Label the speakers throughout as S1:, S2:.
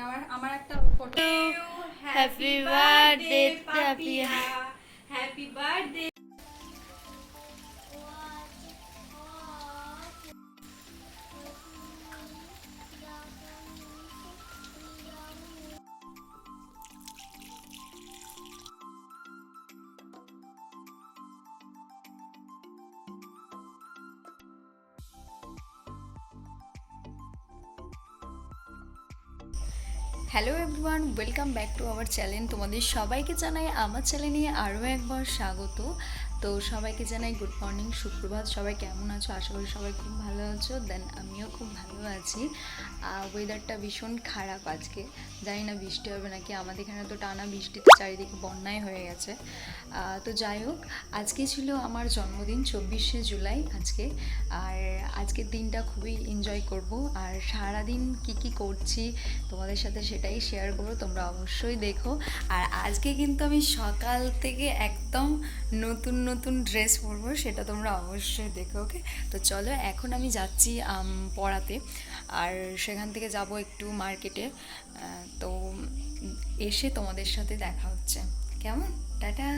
S1: মানে আমার আমার একটা photo
S2: happy birthday.
S1: Happy birthday
S2: hello everyone welcome back to our channel তোমাদের সবাইকে জানাই আমার চ্যানেলে আরও একবার স্বাগত। তো সবাইকে জানাই গুড মর্নিং সুপ্রভাত। সবাই কেমন আছো? আশা করি সবাই খুব ভালো আছো। দেন আমিও খুব ভালো আছি। ওয়েদারটা ভীষণ খারাপ আজকে। জানি না বৃষ্টি হবে নাকি। আমাদের এখানে তো টানা বৃষ্টিতে চারিদিকে বন্যায় হয়ে গেছে। তো যাই হোক, আজকে ছিল আমার জন্মদিন, চব্বিশে জুলাই আজকে। আর আজকের দিনটা খুবই এনজয় করব। আর সারাদিন কি কি করছি তোমাদের সাথে সেটাই শেয়ার করব। তোমরা অবশ্যই দেখো। আর আজকে কিন্তু আমি সকাল থেকে একদম নতুন নতুন ড্রেস পরবো, সেটা তোমরা অবশ্যই দেখো ওকে তো চলো, এখন আমি যাচ্ছি পড়াতে। আর সেখান থেকে যাব একটু মার্কেটে। তো এসে তোমাদের সাথে দেখা হচ্ছে। কেমন? টাটা!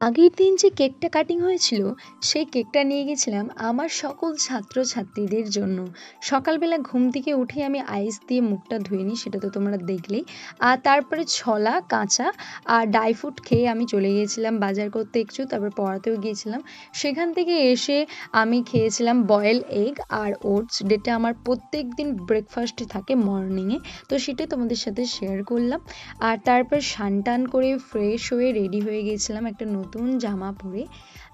S3: আগের দিন যে কেকটা কাটিং হয়েছিল, সেই কেকটা নিয়ে গেছিলাম আমার সকল ছাত্রছাত্রীদের জন্য। সকালবেলা ঘুম থেকে উঠে আমি আইস দিয়ে মুখটা ধুয়ে নিই, সেটা তো তোমরা দেখলেই। আর তারপরে ছলা, কাঁচা আর ড্রাই ফ্রুট খেয়ে আমি চলে গিয়েছিলাম বাজার করতে একটু, তারপর পড়াতেও গিয়েছিলাম। সেখান থেকে এসে আমি খেয়েছিলাম বয়েল এগ আর ওটস যেটা আমার প্রত্যেক দিন ব্রেকফাস্টে থাকে মর্নিংয়ে তো সেটাই তোমাদের সাথে শেয়ার করলাম। আর তারপর টান করে ফ্রেশ হয়ে রেডি হয়ে গিয়েছিলাম একটা নতুন জামা পরে,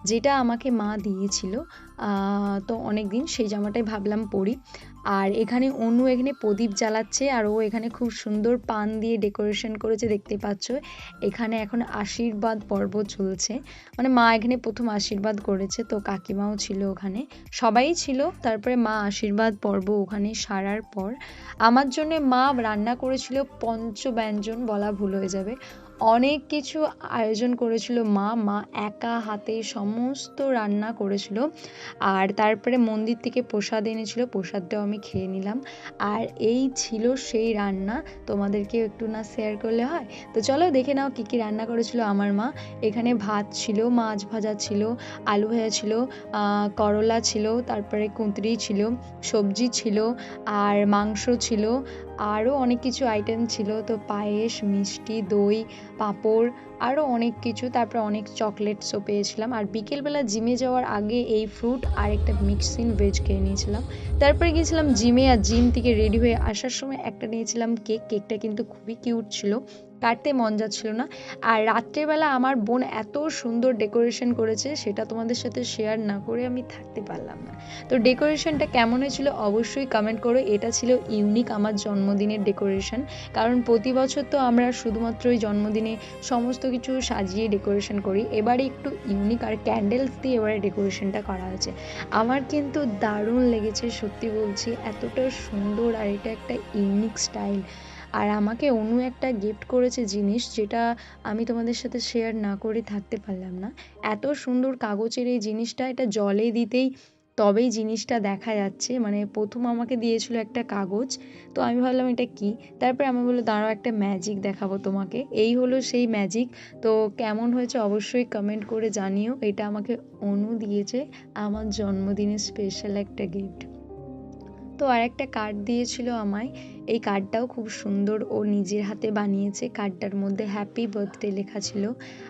S3: যেটা আমাকে মা দিয়েছিল তো অনেক দিন সেই জামাটাই ভাবলাম পরি। আর এখানে অনু এখানে প্রদীপ জ্বালাচ্ছে, আর ও এখানে খুব সুন্দর পান দিয়ে ডেকোরেশন করেছে, দেখতে পাচ্ছ। এখানে এখন আশীর্বাদ পর্ব চলছে। মানে মা এখানে প্রথম আশীর্বাদ করেছে, তো কাকিমাও ছিল ওখানে। সবাই ছিল, তারপরে মা আশীর্বাদ পর্ব ওখানে সারার পর। আমার জন্য মা রান্না করেছিল পঞ্চব্যঞ্জন, বলা ভুল হয়ে যাবে। অনেক কিছু আয়োজন করেছিল। মা মা একা হাতে সমস্ত রান্না করেছিল। আর তারপরে মন্দির থেকে প্রসাদ এনেছিল। প্রসাদটাও আমি খেয়ে নিলাম। আর এই ছিল সেই রান্না। তোমাদেরকে একটু না শেয়ার করলে হয়? তো চলো দেখে নাও কী কী রান্না করেছিল আমার মা। এখানে ভাত ছিল, মাছ ভাজা ছিল, আলু ভাজা ছিল করলা ছিল, তারপরে কুঁদরি ছিল, সবজি ছিল, আর মাংস ছিল। আরও অনেক কিছু আইটেম ছিল। তো পায়েস, মিষ্টি, দই পাঁপড় আরও অনেক কিছু, তারপর অনেক চকলেটসও পেয়েছিলাম। আর বিকেলবেলা জিমে যাওয়ার আগে এই ফ্রুট আর একটা মিক্সিং ভেজ খেয়ে নিয়েছিলাম। তারপরে গিয়েছিলাম জিমে আর জিম থেকে রেডি হয়ে আসার সময় একটা নিয়েছিলাম কেক কেকটা কিন্তু খুবই কিউট ছিল। কাটতে মন যাচ্ছিল না। আর রাত্রেবেলা আমার বোন এত সুন্দর ডেকোরেশন করেছে, সেটা তোমাদের সাথে শেয়ার না করে আমি থাকতে পারলাম না। তো ডেকোরেশনটা কেমন হয়েছিল অবশ্যই কমেন্ট করো। এটা ছিল ইউনিক আমার জন্মদিনের ডেকোরেশন কারণ প্রতি বছর তো আমরা শুধুমাত্র ওই জন্মদিনে সমস্ত কিছু সাজিয়ে ডেকোরেশন করি। এবারে একটু ইউনিক আর ক্যান্ডেলস দিয়ে এবারে ডেকোরেশনটা করা হয়েছে। আমার কিন্তু দারুণ লেগেছে, সত্যি বলছি। এতটা সুন্দর আর এটা একটা ইউনিক স্টাইল আর আমাকে অনু একটা গিফট করেছে জিনিস, যেটা আমি তোমাদের সাথে শেয়ার না করে থাকতে পারলাম না। এত সুন্দর কাগজের এই জিনিসটা, এটা জলে দিতেই তবেই জিনিসটা দেখা যাচ্ছে। মানে প্রথম আমাকে দিয়েছিল একটা কাগজ, তো আমি ভাবলাম এটা কি? তারপরে আমি বলল, দাঁড়াও, একটা ম্যাজিক দেখাবো তোমাকে। এই হলো সেই ম্যাজিক তো কেমন হয়েছে অবশ্যই কমেন্ট করে জানিও। এটা আমাকে অনু দিয়েছে, আমার জন্মদিনের স্পেশাল একটা গিফট তো আর একটা কার্ড দিয়েছিল আমায়। এই কার্ডটাও খুব সুন্দর। ও নিজের হাতে বানিয়েছে। কার্ডটার মধ্যে হ্যাপি বার্থডে লেখা ছিল।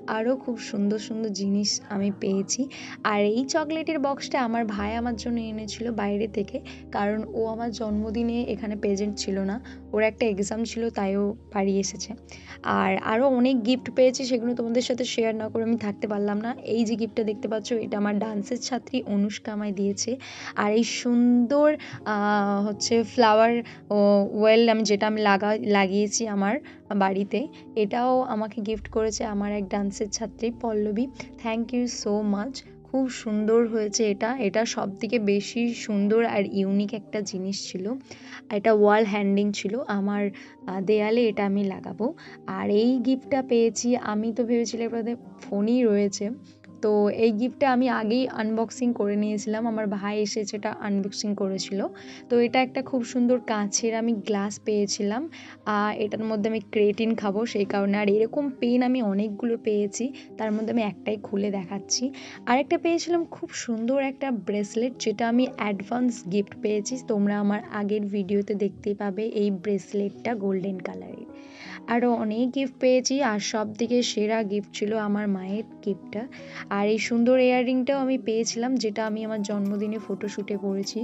S3: আরও খুব সুন্দর সুন্দর জিনিস আমি পেয়েছি। আর এই চকলেটের বক্সটা আমার ভাই আমার জন্য এনেছিল বাইরে থেকে। কারণ ও আমার জন্মদিনে এখানে প্রেজেন্ট ছিল না। ওর একটা এক্সাম ছিল তাইও বাড়ি এসেছে। আর আরও অনেক গিফট পেয়েছি, সেগুলো তোমাদের সাথে শেয়ার না করে আমি থাকতে পারলাম না। এই যে গিফটটা দেখতে পাচ্ছ, এটা আমার ডান্সের ছাত্রী অনুষ্কা আমায় দিয়েছে। আর এই সুন্দর হচ্ছে ফ্লাওয়ার ওয়েল আমি যেটা আমি লাগা, লাগিয়েছি আমার বাড়িতে, এটাও আমাকে গিফট করেছে আমার এক ডান্সের ছাত্রী Pallavi. Thank you so much খুব সুন্দর হয়েছে এটা। এটা সব থেকে বেশি সুন্দর আর ইউনিক একটা জিনিস ছিল। এটা ওয়াল হ্যান্ডিং ছিল। আমার দেয়ালে এটা আমি লাগাবো। আর এই গিফটটা পেয়েছি। আমি তো ভেবেছিলাম এটাতে ফোনই রয়েছে। তো এই গিফটটা আমি আগেই আনবক্সিং করে নিয়েছিলাম। আমার ভাই এসে সেটা আনবক্সিং করেছিল। তো এটা একটা খুব সুন্দর কাঁচের আমি গ্লাস পেয়েছিলাম। আর এটার মধ্যে আমি ক্রেটিন খাব সেই কারণে। আর এরকম পেন আমি অনেকগুলো পেয়েছি। তার মধ্যে আমি একটাই খুলে দেখাচ্ছি। আরেকটা পেয়েছিলাম খুব সুন্দর একটা ব্রেসলেট যেটা আমি অ্যাডভান্স গিফট পেয়েছি। তোমরা আমার আগের ভিডিওতে দেখতেই পাবে এই ব্রেসলেটটা গোল্ডেন কালারের আরও অনেক গিফট পেয়েছি। আর সব থেকে সেরা গিফট ছিল আমার মায়ের গিফটটা আর এই সুন্দর ইয়াররিংটাও আমি পেয়েছিলাম, যেটা আমি আমার জন্মদিনে ফটোশ্যুটে পরেছি।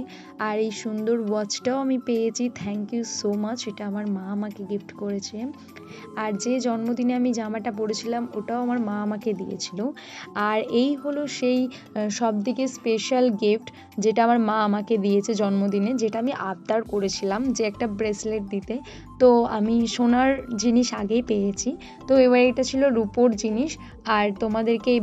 S3: আর এই সুন্দর ওয়াচটাও আমি পেয়েছি থ্যাংক ইউ সো মাচ এটা আমার মা আমাকে গিফট করেছে। আর যে জন্মদিনে আমি জামাটা পরেছিলাম, ওটাও আমার মা আমাকে দিয়েছিল। আর এই হলো সেই সব থেকে স্পেশাল গিফট যেটা আমার মা আমাকে দিয়েছে জন্মদিনে, যেটা আমি আবদার করেছিলাম যে একটা ব্রেসলেট দিতে। তো আমি সোনার জিনিস আগেই পেয়েছি। তো এবার এটা ছিল রূপোর জিনিস। আর তোমাদেরকে এই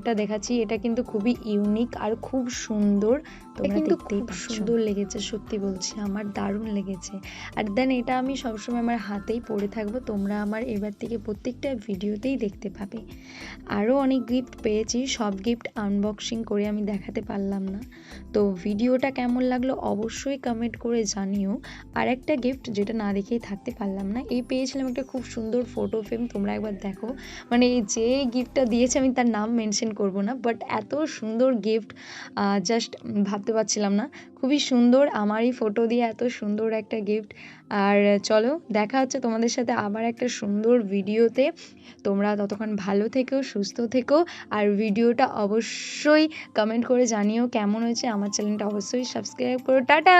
S3: ব্রেসলেটটা দেখাচ্ছি এটা কিন্তু খুবই ইউনিক আর খুব সুন্দর। তোমরা
S2: কিন্তু খুব
S3: সুন্দর লেগেছে সত্যি বলছি আমার দারুণ লেগেছে। আর দেন এটা আমি সবসময় আমার হাতেই পরে থাকব তোমরা আমার এবার থেকে প্রত্যেকটা ভিডিওতেই দেখতে পাবে। আরও অনেক গিফট পেয়েছি সব গিফট আনবক্সিং করে আমি দেখাতে পারলাম না। তো ভিডিওটা কেমন লাগল অবশ্যই কমেন্ট করে জানিও। আর একটা গিফট যেটা না দেখেই থাকতে পারলাম না এই পেয়েছিলাম একটা খুব সুন্দর ফটো ফ্রেম তোমরা একবার দেখো। মানে এই যে গিফটটা দিয়েছে আমি তার নাম মেনশন করব না বাট এত সুন্দর গিফট জাস্ট ভাবতে পারছিলাম না। খুবই সুন্দর আমারই ফটো দিয়ে এত সুন্দর একটা গিফট আর চলো, দেখা হচ্ছে তোমাদের সাথে আবার একটা সুন্দর ভিডিওতে তোমরা ততক্ষণ ভালো থেকো, সুস্থ থেকো। আর ভিডিওটা অবশ্যই কমেন্ট করে জানিও কেমন হয়েছে। আমার চ্যানেলটা অবশ্যই সাবস্ক্রাইব করো। টাটা!